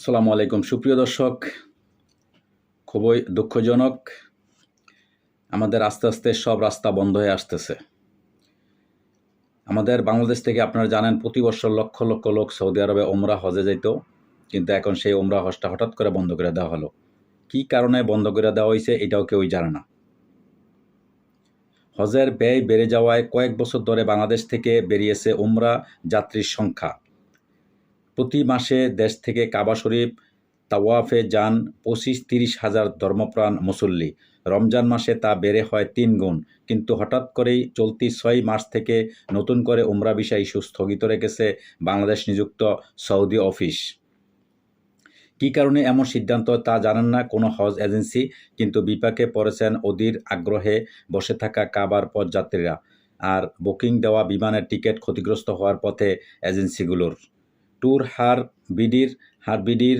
আসসালামু আলাইকুম। সুপ্রিয় দর্শক, খুবই দুঃখজনক, আমাদের আস্তে আস্তে সব রাস্তা বন্ধ হয়ে আসতেছে। আমাদের বাংলাদেশ থেকে আপনারা জানেন, প্রতি বছর লক্ষ লক্ষ লোক সৌদি আরবে ওমরা হজে যেত কিন্তু এখন সেই ওমরা হজটা হঠাৎ করে বন্ধ করে দেওয়া হলো। কী কারণে বন্ধ করে দেওয়া হয়েছে, এটাও কেউই জানে না। হজের ব্যয় বেড়ে যাওয়ায় কয়েক বছর ধরে বাংলাদেশ থেকে বেরিয়েছে উমরা যাত্রীর সংখ্যা। প্রতি মাসে দেশ থেকে কাবা শরীফ, তাওয়াফে যান পঁচিশ তিরিশ হাজার ধর্মপ্রাণ মুসল্লি। রমজান মাসে তা বেড়ে হয় তিন গুণ, কিন্তু হঠাৎ করেই চলতি ছয় মাস থেকে নতুন করে উমরা ভিসা ইস্যু স্থগিত রেখেছে বাংলাদেশ নিযুক্ত সৌদি অফিস। কী কারণে এমন সিদ্ধান্ত তা জানেন না কোনো হজ এজেন্সি, কিন্তু বিপাকে পড়েছেন অধীর আগ্রহে বসে থাকা কাবার পথযাত্রীরা। আর বুকিং দেওয়া বিমানের টিকিট ক্ষতিগ্রস্ত হওয়ার পথে এজেন্সিগুলোর ট্যুর হার বিডির হার বিডির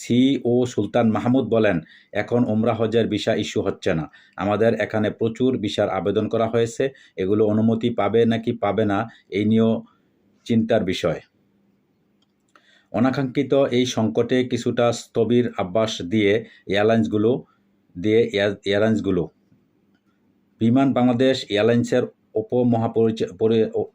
সিও সুলতান মাহমুদ বলেন, এখন উমরা হজের ভিসা ইস্যু হচ্ছে না। আমাদের এখানে প্রচুর ভিসার আবেদন করা হয়েছে। এগুলো অনুমতি পাবে নাকি পাবে না, এই নিয়েও চিন্তার বিষয়। অনাকাঙ্ক্ষিত এই সংকটে কিছুটা স্থবির আব্বাস দিয়ে এয়ারলাইন্সগুলো দিয়ে এয়ারলাইন্সগুলো। বিমান বাংলাদেশ এয়ারলাইন্সের উপমহাপরিচয়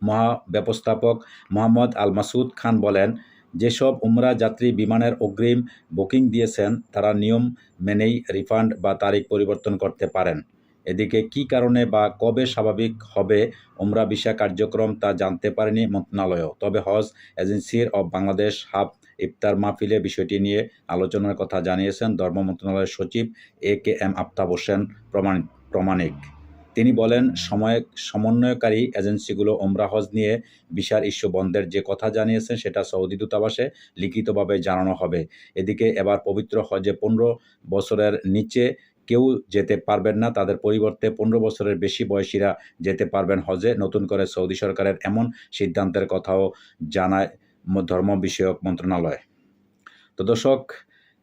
মহাব্যবস্থাপক মোহাম্মদ আল মাসুদ খান বলেন, যেসব উমরা যাত্রী বিমানের অগ্রিম বুকিং দিয়েছেন, তারা নিয়ম মেনেই রিফান্ড বা তারিখ পরিবর্তন করতে পারেন। এদিকে, কি কারণে বা কবে স্বাভাবিক হবে উমরা ভিসা কার্যক্রম তা জানতে পারেনি মন্ত্রণালয়ও। তবে হজ এজেন্সির অব বাংলাদেশ হাব ইফতার মাহফিলে বিষয়টি নিয়ে আলোচনার কথা জানিয়েছেন ধর্ম মন্ত্রণালয়ের সচিব A K M Aftab Hossain Pramanik. তিনি বলেন, সময়, সমন্বয়কারী এজেন্সিগুলো ওমরা হজ নিয়ে বিশাল ইস্যু বন্ধের যে কথা জানিয়েছেন সেটা সৌদি দূতাবাসে লিখিতভাবে জানানো হবে। এদিকে এবার পবিত্র হজে পনেরো বছরের নিচে কেউ যেতে পারবেন না, তাদের পরিবর্তে পনেরো বছরের বেশি বয়সীরা যেতে পারবেন হজে। নতুন করে সৌদি সরকারের এমন সিদ্ধান্তের কথাও জানায় ধর্ম বিষয়ক মন্ত্রণালয়। তো দর্শক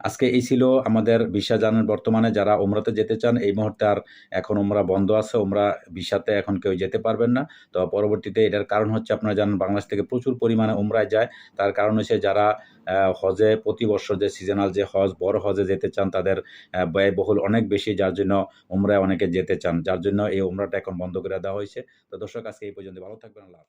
আজকে এই ছিল আমাদের ভিসা জানেন বর্তমানে। যারা ওমরাতে যেতে চান, এই মুহূর্তে আর এখন ওমরা বন্ধ আছে। ওমরা ভিসাতে এখন কেউ যেতে পারবেন না। তো পরবর্তীতে এটার কারণ হচ্ছে, আপনারা জানেন বাংলাদেশ থেকে প্রচুর পরিমাণে ওমরায় যায়। তার কারণ হচ্ছে যারা হজে প্রতি বছর যে সিজনাল যে হজ, বড় হজে যেতে চান, তাদের ব্যয়বহুল অনেক বেশি। যার জন্য ওমরায় অনেকে যেতে চান। যার জন্য এই ওমরাটা এখন বন্ধ করে দেওয়া হয়েছে। তো দর্শক, আজকে এই পর্যন্ত। ভালো থাকবেন। আল্লাহ